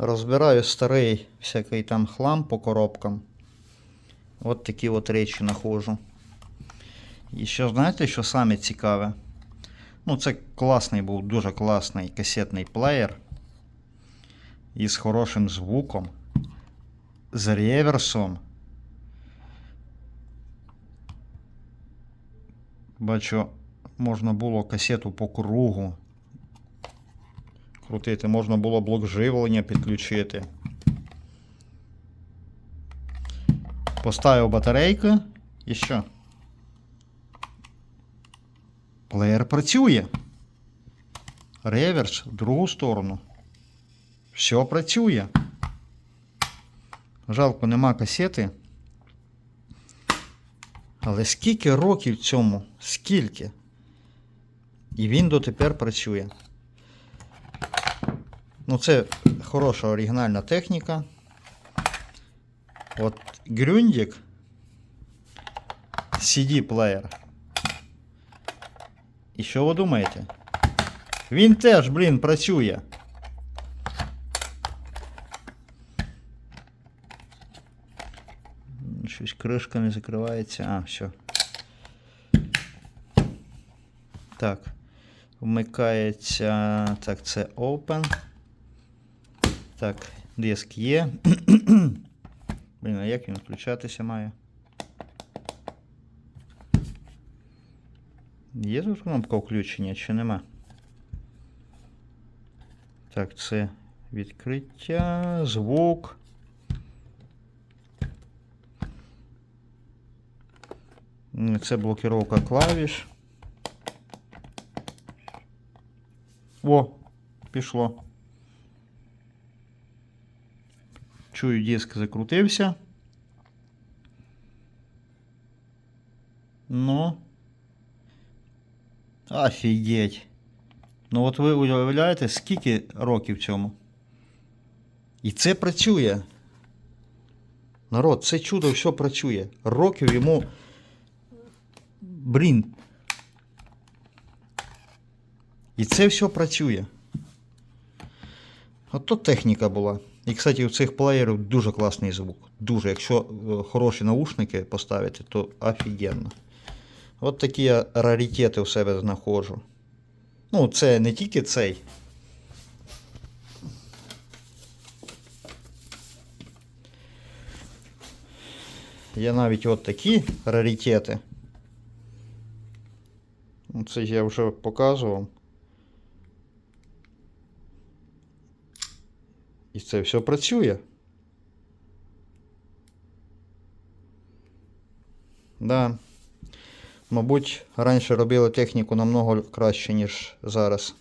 Розбираю старий всякий там хлам по коробкам. От такі от речі знаходжу. І ще знаєте, що саме цікаве? Ну, це класний був, дуже класний касетний плеєр. Із хорошим звуком. З реверсом. Бачу, можна було касету по кругу крутити, можна було блок живлення підключити. Поставив батарейку і що? Плеєр працює. Реверс в другу сторону. Все працює. Жалко, нема касети. Але скільки років цьому? Скільки? І він дотепер працює. Ну, це хороша оригінальна техніка. От Грюндік CD-плеєр. І що ви думаєте? Він теж, блін, працює. Щось кришка не закривається. А, все. Так. Вмикається. Так, це Open. Так, диск є. Блін, а як він включатися має? Є тут кнопка включення чи нема? Так, це відкриття, звук. Це блокировка клавіш. О, пішло. Чую, диск закрутився. Ну. Офігеть. Ну от ви уявляєте, скільки років цьому? І це працює. Народ, це чудо все працює. Років йому. Блін. І це все працює. От то техніка була. І, кстати, у цих плеєрів дуже класний звук. Дуже. Якщо е, хороші наушники поставити, то офігенно. От такі я раритети у себе знаходжу. Ну, це не тільки цей. Є навіть от такі раритети. Ну, Це я вже показував. І це все працює. Да. Мабуть, раніше робили техніку намного краще, ніж зараз.